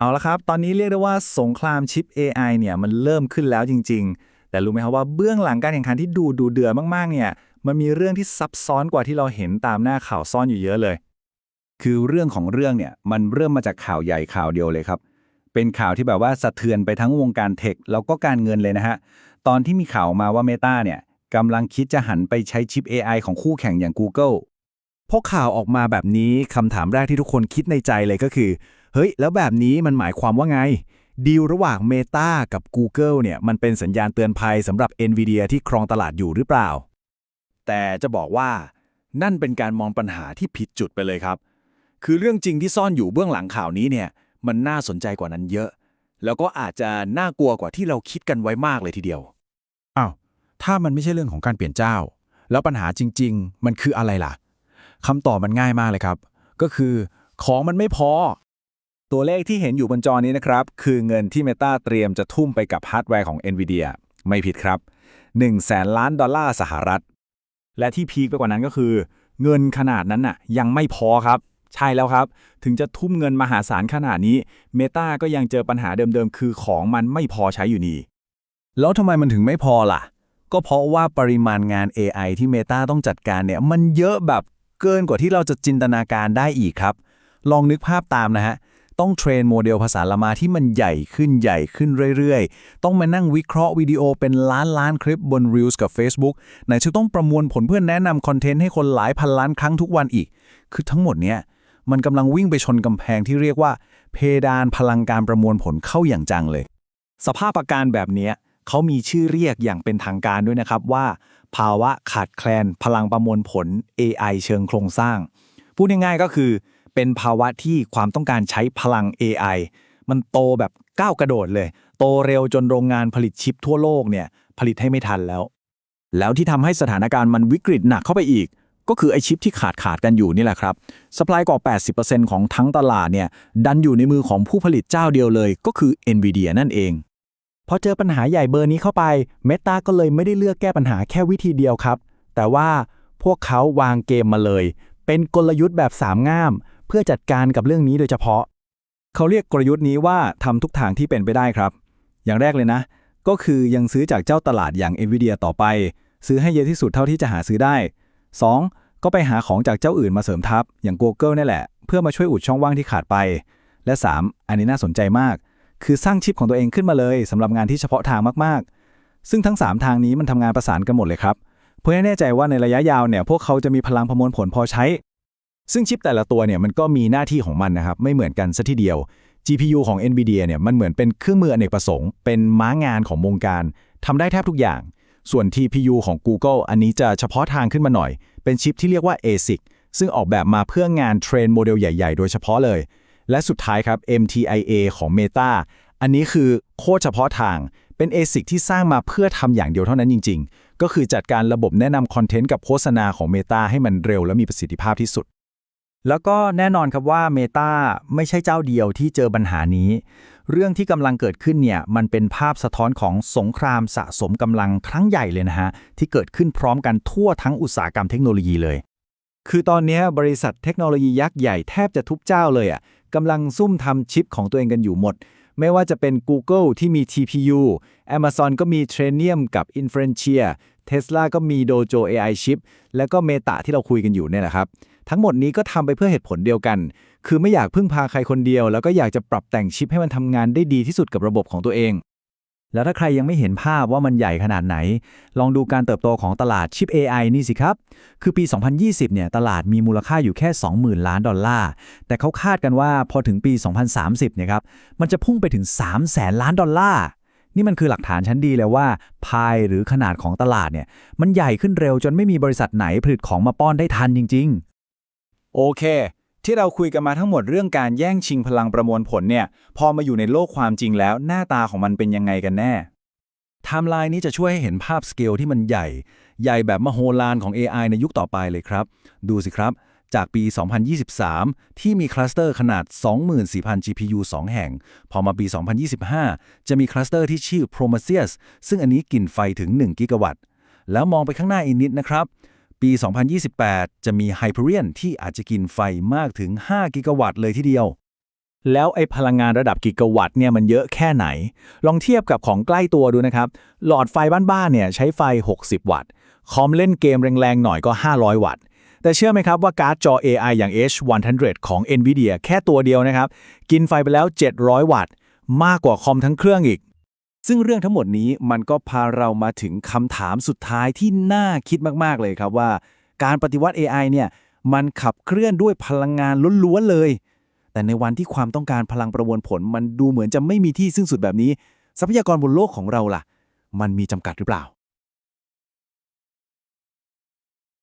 เอาละครับ ตอนนี้เรียกได้ว่าสงครามชิป AI เนี่ยมันเริ่มขึ้นแล้วจริง ๆ แต่รู้ไหมครับว่าเบื้องหลังการแข่งขันที่ดูดูเดือดมากๆ เนี่ย มันมีเรื่องที่ซับซ้อนกว่าที่เราเห็นตามหน้าข่าวซ่อนอยู่เยอะเลย คือเรื่องของเรื่องเนี่ยมันเริ่มมาจากข่าวใหญ่ข่าวเดียวเลยครับ เป็นข่าวที่แบบว่าสะเทือนไปทั้งวงการเทคแล้วก็การเงินเลยนะฮะ ตอนที่มีข่าวมาว่า Meta เนี่ยกำลังคิดจะหันไปใช้ชิป AI ของคู่แข่งอย่าง Google พอข่าวออกมาแบบนี้คำถามแรกที่ทุกคนคิดในใจเลยก็คือ ฮ้ย แล้วแบบนี้มันหมายความว่าไง ดีลระหว่าง Meta กับ Google เนี่ย มันเป็นสัญญาณเตือนภัยสำหรับ Nvidia ที่ครองตลาดอยู่หรือเปล่า แต่จะบอกว่า นั่นเป็นการมองปัญหาที่ผิดจุดไปเลยครับ คือเรื่องจริงที่ซ่อนอยู่เบื้องหลังข่าวนี้เนี่ย มันน่าสนใจกว่านั้นเยอะ แล้วก็อาจจะน่ากลัวกว่าที่เราคิดกันไว้มากเลยทีเดียว อ้าว ถ้ามันไม่ใช่เรื่องของการเปลี่ยนเจ้า แล้วปัญหาจริง ๆ มันคืออะไรล่ะคำตอบมันง่ายมากเลยครับ ก็คือของมันไม่พอ ตัวเลขที่เห็นอยู่บนจอนี้นะครับ คือเงินที่ Meta เตรียมจะทุ่มไปกับฮาร์ดแวร์ของ Nvidia ไม่ผิดครับ1แสนล้านดอลลาร์สหรัฐ และที่พีคไปกว่านั้นก็คือ เงินขนาดนั้นน่ะยังไม่พอครับ ใช่แล้วครับ ถึงจะทุ่มเงินมหาศาลขนาดนี้ Meta ก็ยังเจอปัญหาเดิมๆ คือของมันไม่พอใช้อยู่นี่แล้วทำไมมันถึงไม่พอล่ะ ก็เพราะว่าปริมาณงาน AI ที่ Meta ต้องจัดการเนี่ย มันเยอะแบบเกินกว่าที่เราจะจินตนาการได้อีกครับ ลองนึกภาพตามนะฮะ ต้องเทรนโมเดลภาษาละมาที่มันใหญ่ขึ้นใหญ่ขึ้นเรื่อยๆ ต้องมานั่งวิเคราะห์วิดีโอเป็นล้านล้านคลิปบน Reels กับ Facebook ไหนจะต้องประมวลผลเพื่อแนะนำคอนเทนต์ให้คนหลายพันล้านครั้งทุกวันอีก คือทั้งหมดเนี้ยมันกำลังวิ่งไปชนกำแพงที่เรียกว่า เพดานพลังการประมวลผลเข้าอย่างจังเลย สภาพอาการแบบนี้เขามีชื่อเรียกอย่างเป็นทางการด้วยนะครับว่า ภาวะขาดแคลนพลังประมวลผล AI เชิงโครงสร้าง พูดง่ายๆก็คือ เป็นภาวะที่ความต้องการใช้พลัง AI มันโตแบบก้าวกระโดดเลย โตเร็วจนโรงงานผลิตชิปทั่วโลกเนี่ยผลิตให้ไม่ทันแล้ว แล้วที่ทำให้สถานการณ์มันวิกฤตหนักเข้าไปอีก ก็คือไอชิปที่ขาดขาดกันอยู่นี่แหละครับสป라이กว่า 80%ของทั้งตลาดเนี่ยดันอยู่ในมือของผู้ผลิตเจ้าเดียวเลย ก็คือ NVIDIA นั่นเองพอเจอปัญหาใหญ่เบอร์นี้เข้าไป Meta ก็เลยไม่ได้เลือกแก้ปัญหาแค่วิธีเดียวครับ แต่ว่าพวกเขาวางเกมมาเลย เป็นกลยุทธ์แบบสามง่าม เพื่อจัดการกับเรื่องนี้โดยเฉพาะ เขาเรียกกลยุทธ์นี้ว่าทำทุกทางที่เป็นไปได้ครับ อย่างแรกเลยนะ ก็คือยังซื้อจากเจ้าตลาดอย่าง Nvidia ต่อไป ซื้อให้เยอะที่สุดเท่าที่จะหาซื้อได้ 2. ก็ไปหาของจากเจ้าอื่นมาเสริมทัพอย่าง Google นี่แหละ เพื่อมาช่วยอุดช่องว่างที่ขาดไป และ 3. อันนี้น่าสนใจมาก คือสร้างชิปของตัวเองขึ้นมาเลยสำหรับงานที่เฉพาะทางมากๆ ซึ่งทั้ง 3 ทางนี้มันทำงานประสานกันหมดเลยครับเพื่อให้แน่ใจว่าในระยะยาวเนี่ยพวกเขาจะมีพลังประมวลผลพอใช้ ซึ่งชิปแต่ละตัวเนี่ยมันก็มีหน้าที่ของมันนะครับ ไม่เหมือนกันซะทีเดียว GPU ของ NVIDIA เนี่ยมันเหมือนเป็นเครื่องมืออเนกประสงค์ เป็นม้างานของวงการทำได้แทบทุกอย่าง ส่วน TPU ของ Google อันนี้จะเฉพาะทางขึ้นมาหน่อย เป็นชิปที่เรียกว่า ASIC ซึ่งออกแบบมาเพื่องานเทรนโมเดลใหญ่ๆ โดยเฉพาะเลย และสุดท้ายครับ MTIA ของ Meta อันนี้คือโคตรเฉพาะทาง เป็น ASIC ที่สร้างมาเพื่อทำอย่างเดียวเท่านั้นจริง ๆ ก็คือจัดการระบบแนะนำคอนเทนต์กับโฆษณาของ Meta ให้มันเร็วและมีประสิทธิภาพที่สุด แล้วก็แน่นอนครับว่า Meta ไม่ใช่เจ้าเดียวที่เจอปัญหานี้ เรื่องที่กำลังเกิดขึ้นเนี่ยมันเป็นภาพสะท้อนของสงครามสะสมกำลังครั้งใหญ่เลยนะฮะ ที่เกิดขึ้นพร้อมกันทั่วทั้งอุตสาหกรรมเทคโนโลยีเลย คือตอนนี้บริษัทเทคโนโลยียักษ์ใหญ่แทบจะทุกเจ้าเลยอะกำลังซุ่มทำชิปของตัวเองกันอยู่หมด ไม่ว่าจะเป็น Google ที่มี TPU Amazon ก็มี Trainium กับ Inferentia Tesla ก็มี Dojo AI chip แล้วก็ Meta ที่เราคุยกันอยู่เนี่ยแหละครับ ทั้งหมดนี้ก็ทำไปเพื่อเหตุผลเดียวกัน คือไม่อยากพึ่งพาใครคนเดียว แล้วก็อยากจะปรับแต่งชิปให้มันทำงานได้ดีที่สุดกับระบบของตัวเอง แล้วถ้าใครยังไม่เห็นภาพว่ามันใหญ่ขนาดไหน ลองดูการเติบโตของตลาดชิป AI นี่สิครับ คือปี 2020 เนี่ยตลาดมีมูลค่าอยู่แค่ 20,000 ล้านดอลลาร์ แต่เขาคาดกันว่าพอถึงปี 2030 เนี่ยครับ มันจะพุ่งไปถึง3แสนล้านดอลลาร์นี่มันคือหลักฐานชั้นดีเลยว่าพายหรือขนาดของตลาดเนี่ยมันใหญ่ขึ้นเร็วจนไม่มีบริษัทไหนผลิตของมาป้อนได้ทันจริง ๆ โอเค ที่เราคุยกันมาทั้งหมดเรื่องการแย่งชิงพลังประมวลผลเนี่ย พอมาอยู่ในโลกความจริงแล้ว หน้าตาของมันเป็นยังไงกันแน่ไทม์ไลน์นี้จะช่วยให้เห็นภาพสเกลที่มันใหญ่ ใหญ่แบบมโหฬารของ AI ในยุคต่อไปเลยครับ ดูสิครับ จากปี 2023 ที่มีคลัสเตอร์ขนาด 24,000 GPU 2 แห่ง พอมาปี 2025 จะมีคลัสเตอร์ที่ชื่อ Prometheus ซึ่งอันนี้กินไฟถึง 1 กิกะวัตต์ แล้วมองไปข้างหน้าอีกนิดนะครับ ปี 2028 จะมี Hyperion ที่อาจจะกินไฟมากถึง 5 กิกะวัตต์เลยทีเดียว แล้วไอ้พลังงานระดับกิกะวัตต์เนี่ยมันเยอะแค่ไหน ลองเทียบกับของใกล้ตัวดูนะครับ หลอดไฟบ้านๆเนี่ยใช้ไฟ 60 วัตต์ คอมเล่นเกมแรงๆหน่อยก็ 500 วัตต์ แต่เชื่อไหมครับว่าการ์ดจอ AI อย่าง H100 ของ NVIDIA แค่ตัวเดียวนะครับ กินไฟไปแล้ว 700 วัตต์ มากกว่าคอมทั้งเครื่องอีก ซึ่งเรื่องทั้งหมดนี้มันก็พาเรามาถึงคำถามสุดท้ายที่น่าคิดมากๆเลยครับว่า การปฏิวัติ AI เนี่ยมันขับเคลื่อนด้วยพลังงานล้วนๆเลย แต่ในวันที่ความต้องการพลังประมวลผล มันดูเหมือนจะไม่มีที่สิ้นสุดแบบนี้ ทรัพยากรบนโลกของเราล่ะ มันมีจำกัดหรือเปล่า